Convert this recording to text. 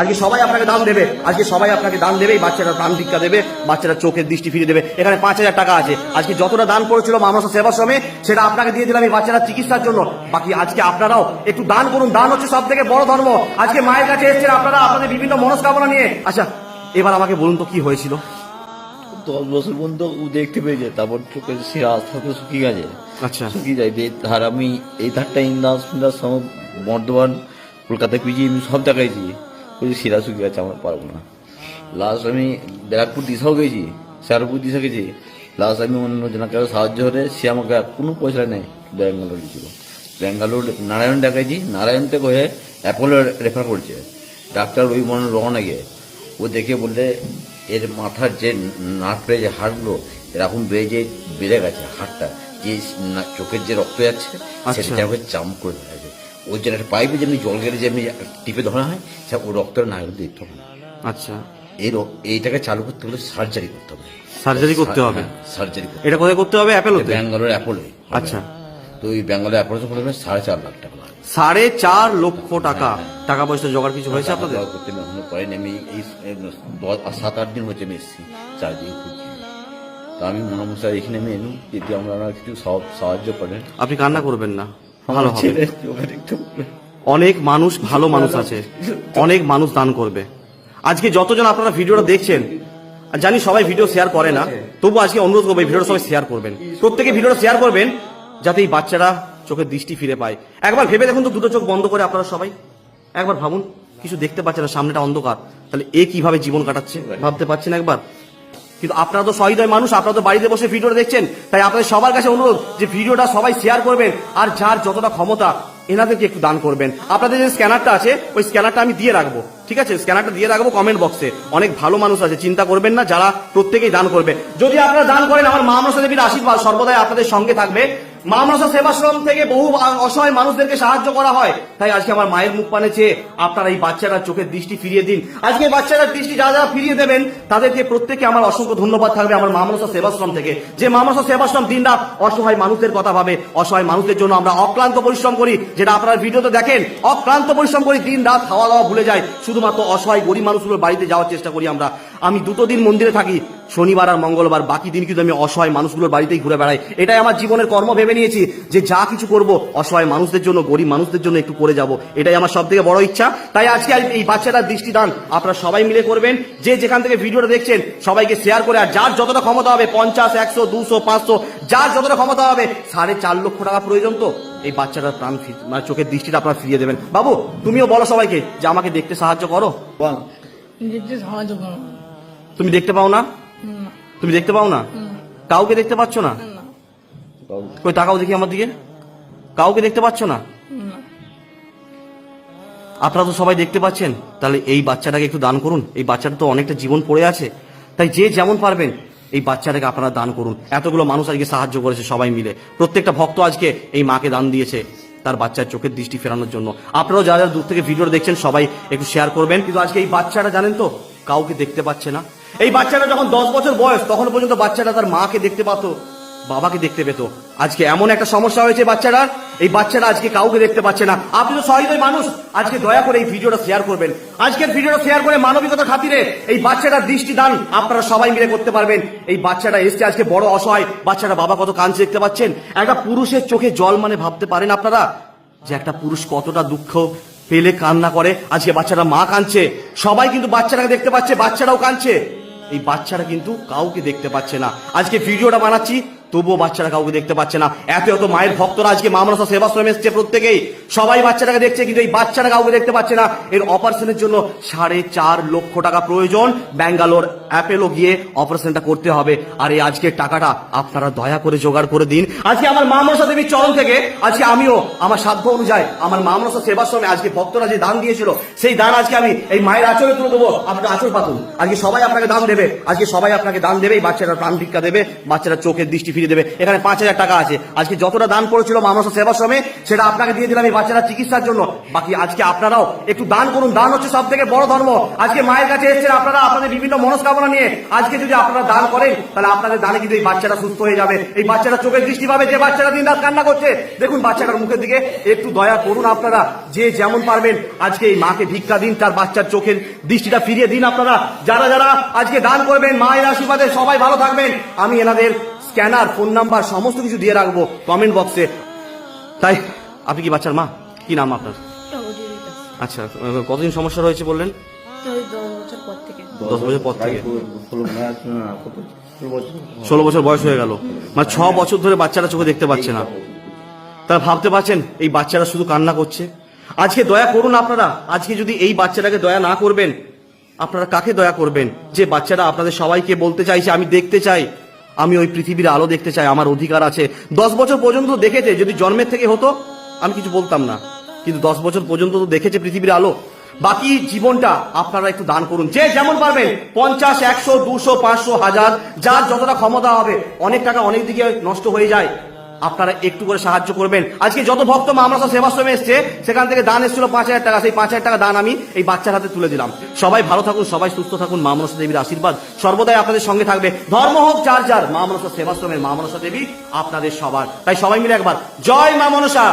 আজকে সবাই আপনাকে দান দেবে। আজকে সবাই আপনাকে দান দেবে বাচ্চারা প্রাণ ভিক্ষা দেবে বাচ্চারা চোখের দৃষ্টি ফিরে দেবে। এখানে পাঁচ হাজার টাকা আছে। আজকে যতটা দান করেছিল মামসা সেবাশ্রমে সেটা আপনাকে দিয়ে দিলাম এই বাচ্চারা চিকিৎসার জন্য। বাকি আজকে আপনারাও একটু দান করুন। দান হচ্ছে সব থেকে বড় ধর্ম। আজকে মায়ের কাছে এসেছেন আপনারা আপনাদের বিভিন্ন মনস্কামনা নিয়ে। আচ্ছা এবার আমাকে বলুন তো কি হয়েছিল? দশ বছর পর্যন্ত ও দেখতে পেয়েছে তারপর শিরা আস্তে আস্তে শুকিয়ে গেছে। আচ্ছা। শুকিয়ে যায় দিয়ে ধার আমি এই ধারটা ইন্দাস সব বর্ধমান কলকাতা পিজি আমি সব দেখাইছি ওই যে শিরা শুকিয়ে গেছে আমার পারব না লাস্ট আমি ব্যারাকপুর দিশাও গেছি শেরপুর দিশা গেছি লাস্ট আমি অন্য জনের কারও সাহায্য হলে সে আমাকে আর কোনো পয়সা নেই ব্যাঙ্গালোর গেছিল ব্যাঙ্গালোর নারায়ণ দেখাইছি নারায়ণ থেকে হয়ে অ্যাপোলো রেফার করছে ডাক্তার ওই মনে রওনা গিয়ে ও দেখে বললে এর মাথার যে নার্ভে যে হাড়গুলো এরকম বেড়ে যে বেড়ে গেছে হাড়টা যে চোখের যে রক্ত যাচ্ছে। সেটা জাম করে গেছে ওই যে একটা পাইপে যেমনি জল গেলে যেমনি টিপে ধরা হয় সে ও রক্তের না দিতে হবে। আচ্ছা। এই র- এইটাকে চালু করতে হলে সার্জারি করতে হবে। সার্জারি করতে হবে? সার্জারি করতে এটা কোথায় করতে হবে? অ্যাপেলোতে ব্যাঙ্গালোর অ্যাপোলো আচ্ছা। তো ওই ব্যাঙ্গালোর অ্যাপোলো করবে সাড়ে চার লাখ টাকা সাড়ে চার লক্ষ টাকা। টাকা পয়সা জোগাড় কিছু হয়েছে আপনাদের? করতে এখনও পারিনি। আমি এই সাত আট দিন হচ্ছে আমি এসেছি। চারদিকে ঘুরছি। তা আমি মনামশাই এখানে আমি এলুম। যদি আমরা কিছু সাহায্য করেন। আপনি কান্না করবেন না। ভালো হবে। অনেক মানুষ ভালো মানুষ আছে। অনেক মানুষ দান করবে। আজকে যতজন আপনারা ভিডিওটা দেখছেন আর জানি সবাই ভিডিও শেয়ার করে না তবু আজকে অনুরোধ করব ভিডিওটা সবাই শেয়ার করবেন। প্রত্যেকে ভিডিওটা শেয়ার করবেন যাতে এই বাচ্চারা চোখের দৃষ্টি ফিরে পায়। একবার ভেবে দেখুন তো দুটো চোখ বন্ধ করে আপনারা সবাই। একবার ভাবুন কিছু দেখতে পাচ্ছে না সামনেটা অন্ধকার। তাহলে এ কীভাবে জীবন কাটাচ্ছে ভাবতে পারছেন একবার? কিন্তু আপনারা তো সহৃদয় মানুষ, আপনারা তো বাড়িতে বসে ভিডিওটা দেখছেন। তাই আপনাদের সবার কাছে অনুরোধ যে ভিডিওটা সবাই শেয়ার করবেন আর যার যতটা ক্ষমতা, এনাদেরকে একটু দান করবেন। আপনাদের যে স্ক্যানারটা আছে, ওই স্ক্যানারটা আমি দিয়ে রাখব। ঠিক আছে? স্ক্যানারটা দিয়ে রাখব কমেন্ট বক্সে অনেক ভালো মানুষ আছে, চিন্তা করবেন না, যারা প্রত্যেকেই দান করবে। যদি আপনারা দান করেন, আমার মা দেবীর আশীর্বাদ সর্বদাই আপনাদের সঙ্গে থাকবে। মা মনসা সেবাশ্রম থেকে বহু অসহায় মানুষদেরকে সাহায্য করা হয়। তাই আজকে আমার মায়ের মুখ পানে চেয়ে আপনারা এই বাচ্চারা চোখের দৃষ্টি ফিরিয়ে দিন। আজকে বাচ্চারা দৃষ্টি যারা যারা ফিরিয়ে দেবেন, তাদেরকে প্রত্যেকে আমার অসংখ্য ধন্যবাদ থাকবে আমার মামনসা সেবাশ্রম থেকে। যে মামনসা সেবাশ্রম দিন রাত অসহায় মানুষদের কথা ভাবে, অসহায় মানুষদের জন্য আমরা অক্লান্ত পরিশ্রম করি, যেটা আপনারা ভিডিওতে দেখেন, অক্লান্ত পরিশ্রম করি দিন রাত খাওয়া দাওয়া ভুলে যায়, শুধুমাত্র অসহায় গরিব মানুষগুলোর বাড়িতে যাওয়ার চেষ্টা করি আমরা। আমি দুটো দিন মন্দিরে থাকি, শনিবার আর মঙ্গলবার, বাকি দিন কিন্তু আমি অসহায় মানুষগুলোর বাড়িতেই ঘুরে বেড়াই। এটাই আমার জীবনের কর্ম ভেবে নিয়েছি যে যা কিছু করব অসহায় মানুষদের জন্য গরিব মানুষদের জন্য একটু করে যাব। এটাই আমার সব থেকে বড় ইচ্ছা। তাই আজকে এই বাচ্চাটার দৃষ্টিদান আপনারা সবাই মিলে করবেন। যে যেখান থেকে ভিডিওটা দেখছেন সবাইকে শেয়ার করে আর যার যতটা ক্ষমতা হবে পঞ্চাশ একশো দুশো পাঁচশো যার যতটা ক্ষমতা হবে সাড়ে চার লক্ষ টাকা প্রয়োজন তো। এই বাচ্চাটার প্রাণ মানে চোখের দৃষ্টিটা আপনারা ফিরিয়ে দেবেন। বাবু তুমিও বলো সবাইকে যে আমাকে দেখতে সাহায্য করো। দেখতে সাহায্য করো। তুমি দেখতে পাও না? তুমি দেখতে পাও না? কাউকে দেখতে পাচ্ছ না। কই, তাকাও দেখি আমার দিকে। কাউকে দেখতে পাচ্ছ না? আপনারা তো সবাই দেখতে পাচ্ছেন। তাহলে এই বাচ্চাটাকে একটু দান করুন। এই বাচ্চাটা তো অনেকটা জীবন পড়ে আছে। তাই যে যেমন পারবেন, এই বাচ্চাটাকে আপনারা দান করুন। এতগুলো মানুষ আজকে সাহায্য করেছে সবাই মিলে। প্রত্যেকটা ভক্ত আজকে এই মাকে দান দিয়েছে তার বাচ্চার চোখের দৃষ্টি ফেরানোর জন্য। আপনারাও যারা যারা দূর থেকে ভিডিও দেখছেন, সবাই একটু শেয়ার করবেন। কিন্তু আজকে এই বাচ্চাটা, জানেন তো, কাউকে দেখতে পাচ্ছে না। এই বাচ্চাটা যখন দশ বছর বয়স, তখন পর্যন্ত বাচ্চাটা তার মাকে দেখতে পাতো। বাবাকে দেখতে পেত। আজকে এমন একটা সমস্যা হয়েছে বাচ্চারা, এই বাচ্চারা আজকে কাউকে দেখতে পাচ্ছে না। আপনি তো সহৃদয় মানুষ, আজকে দয়া করে এই ভিডিওটা শেয়ার করবেন। আজকের ভিডিওটা শেয়ার করে মানবিকতা খাতিরে এই বাচ্চাটার দৃষ্টি দান আপনারা সবাই মিলে করতে পারবেন। এই বাচ্চাটা এসছে আজকে বড় অসহায়, বাচ্চাটা বাবা কত কাঁদছে দেখতে পাচ্ছেন? একটা পুরুষের চোখে জল মানে ভাবতে পারেন আপনারা? যে একটা পুরুষ কতটা দুঃখ পেলে কান্না করে, আজকে বাচ্চাটা মা কাঁদছে। সবাই কিন্তু বাচ্চাটাকে দেখতে পাচ্ছে বাচ্চারাও কাঁদছে। এই বাচ্চারা কিন্তু কাউকে দেখতে পাচ্ছে না। আজকে ভিডিওটা বানাচ্ছি তবুও বাচ্চারা কাউকে দেখতে পাচ্ছে না। এত এত মায়ের ভক্তরা আজকে মা মনসা সেবাশ্রমে এসছে প্রত্যেকেই। সবাই বাচ্চাটাকে দেখছে, কিন্তু এই বাচ্চারা কাউকে দেখতে পাচ্ছে না। এর অপারেশনের জন্য সাড়ে চার লক্ষ টাকা প্রয়োজন। ব্যাঙ্গালোর অ্যাপেলো গিয়ে অপারেশনটা করতে হবে। আর এই আজকের টাকাটা আপনারা দয়া করে জোগাড় করে দিন। আজকে আমার মা মনসা দেবীর চরণ থেকে, আজকে আমিও আমার সাধ্য অনুযায়ী আমার মা মনসা সেবাশ্রমে আজকে ভক্তরা যে দান দিয়েছিল, সেই দান আজকে আমি এই মায়ের আচরে তুলে দেবো। আপনার আচর পাতুন। আজকে সবাই আপনাকে দান দেবে। আজকে সবাই আপনাকে দান দেবে। এই বাচ্চারা প্রাণ ভিক্ষা দেবে। বাচ্চারা চোখের দৃষ্টি ফিরিয়ে ফিরিয়ে দেবে। এখানে পাঁচ হাজার টাকা আছে। আজকে যতটা দান করেছিল মানুষ সেবাশ্রমে সেটা আপনাকে দিয়ে দিলাম এই বাচ্চারা চিকিৎসার জন্য। বাকি আজকে আপনারাও একটু দান করুন। দান হচ্ছে সব থেকে বড় ধর্ম। আজকে মায়ের কাছে এসেছেন আপনারা আপনাদের বিভিন্ন মনস্কামনা নিয়ে। আজকে যদি আপনারা দান করেন, তাহলে আপনাদের দানে কিন্তু এই বাচ্চাটা সুস্থ হয়ে যাবে। এই বাচ্চাটা চোখের দৃষ্টি পাবে যে বাচ্চাটা দিন রাত কান্না করছে। দেখুন বাচ্চাটার মুখের দিকে একটু দয়া করুন আপনারা। যে যেমন পারবেন আজকে এই মাকে ভিক্ষা দিন, তার বাচ্চার চোখের দৃষ্টিটা ফিরিয়ে দিন আপনারা। যারা যারা আজকে দান করবেন, মায়ের আশীর্বাদে সবাই ভালো থাকবেন। আমি এনাদের স্ক্যানার ফোন নাম্বার সমস্ত কিছু দিয়ে রাখব কমেন্ট বক্সে তাই, আপনি কি বাচ্চার মা? কি নাম আপনার? আচ্ছা কতদিন সমস্যা রয়েছে বললেন? দশ বছর পর থেকে। ষোলো বছর বয়স হয়ে গেল। মানে ছ বছর ধরে বাচ্চারা চোখে দেখতে পাচ্ছে না। তারা ভাবতে পারছেন, এই বাচ্চারা শুধু কান্না করছে? আজকে দয়া করুন আপনারা, আজকে যদি এই বাচ্চাটাকে দয়া না করবেন, আপনারা কাকে দয়া করবেন? যে বাচ্চারা আপনাদের সবাইকে বলতে চাইছে, আমি দেখতে চাই। আমি ওই পৃথিবীর আলো দেখতে চাই, আমার অধিকার আছে। দশ বছর পর্যন্ত দেখেছে, যদি জন্মের থেকে হতো, আমি কিছু বলতাম না। কিন্তু দশ বছর পর্যন্ত তো দেখেছে পৃথিবীর আলো। বাকি জীবনটা আপনারা একটু দান করুন। যে যেমন পারবেন পঞ্চাশ, একশো, দুশো, পাঁচশো, হাজার, যার যতটা ক্ষমতা হবে, অনেক টাকা অনেক দিকে নষ্ট হয়ে যায়। আপনারা একটু করে সাহায্য করবেন। আজকে যত ভক্ত মামলা সেবাশ্রমে এসছে, সেখান থেকে দান এসেছিল পাঁচ হাজার টাকা। সেই পাঁচ হাজার টাকা দান আমি এই বাচ্চার হাতে তুলে দিলাম। সবাই ভালো থাকুন, সবাই সুস্থ থাকুন। মা মনসা দেবীর আশীর্বাদ সর্বদাই আপনাদের সঙ্গে থাকবে। ধর্ম হোক, যার যার মা মনসা সেবাশ্রমের মা মনসা দেবী আপনাদের সবার। তাই সবাই মিলে একবার, জয় মা মনসা।